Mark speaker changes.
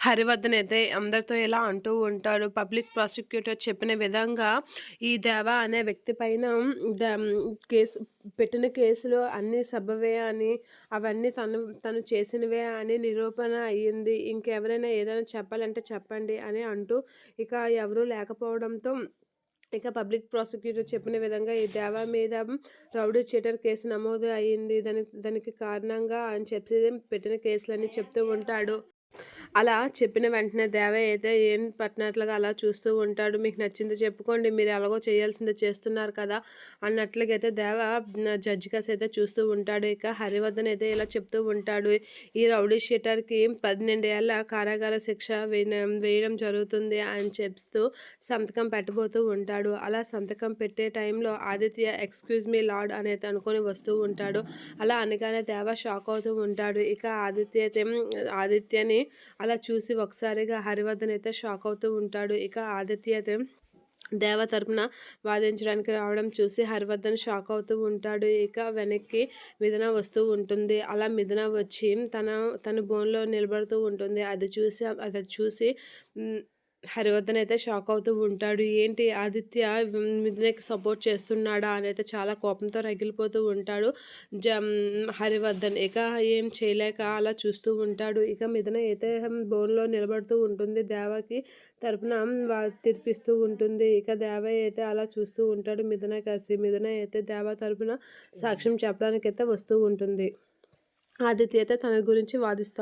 Speaker 1: హరివర్ధన్ అయితే అందరితో ఇలా అంటూ ఉంటాడు పబ్లిక్ ప్రాసిక్యూటర్ చెప్పిన విధంగా ఈ దేవా అనే వ్యక్తి పైన ద- కేసు పెట్టిన కేసులు అన్నీ సబవే అని అవన్నీ తను తను చేసినవే అని నిరూపణ అయ్యింది. ఇంకెవరైనా ఏదైనా చెప్పాలంటే చెప్పండి అని అంటూ ఇక ఎవరూ లేకపోవడంతో ఇక పబ్లిక్ ప్రాసిక్యూటర్ చెప్పిన విధంగా ఈ దేవా మీద రౌడీ చీటర్ కేసు నమోదు అయ్యింది. దాని దానికి కారణంగా అని చెప్పి పెట్టిన కేసులన్నీ చెప్తూ ఉంటాడు. అలా చెప్పిన వెంటనే దేవయ్య అయితే ఏం పట్టినట్లుగా అలా చూస్తూ ఉంటాడు. మీకు నచ్చింది చెప్పుకోండి మీరు ఎలాగో చేయాల్సింది చేస్తున్నారు కదా అన్నట్లుగా అయితే దేవ జడ్జి కాసి అయితే చూస్తూ ఉంటాడు. ఇక హరివర్ధన్ అయితే ఇలా చెప్తూ ఉంటాడు. ఈ రౌడీ షీటర్కి పన్నెండు ఏళ్ళ కారాగార శిక్ష వేయడం వేయడం జరుగుతుంది అని చెప్తూ సంతకం పెట్టబోతూ ఉంటాడు. అలా సంతకం పెట్టే టైంలో ఆదిత్య ఎక్స్క్యూజ్ మీ లార్డ్ అనేది అనుకొని వస్తూ ఉంటాడు. అలా అనగానే దేవ షాక్ అవుతూ ఉంటాడు. ఇక ఆదిత్య అయితే ఆదిత్యని అలా చూసి ఒకసారిగా హరివర్ధన్ అయితే షాక్ అవుతూ ఉంటాడు. ఇక ఆదిత్య అయితే దేవ తరపున వాదించడానికి రావడం చూసి హరివర్ధన్ షాక్ అవుతూ ఉంటాడు. ఇక వెనక్కి మిథున వస్తూ ఉంటుంది. అలా మిథున వచ్చి తన తన బోన్లో నిలబడుతూ ఉంటుంది. అది చూసి అది చూసి హరివర్ధన్ అయితే షాక్ అవుతూ ఉంటాడు. ఏంటి ఆదిత్య మిథునకి సపోర్ట్ చేస్తున్నాడా అని అయితే చాలా కోపంతో రగిలిపోతూ ఉంటాడు. జ హరివర్ధన్ ఇక ఏం చేయలేక అలా చూస్తూ ఉంటాడు. ఇక మిథున అయితే బోన్లో నిలబడుతూ ఉంటుంది. దేవకి తరపున తిరిపిస్తూ ఉంటుంది. ఇక దేవ అయితే అలా చూస్తూ ఉంటాడు. మిథున కలిసి మిథున అయితే దేవ తరపున సాక్ష్యం చెప్పడానికైతే వస్తూ ఉంటుంది. ఆదిత్య అయితే తన గురించి వాదిస్తాడు.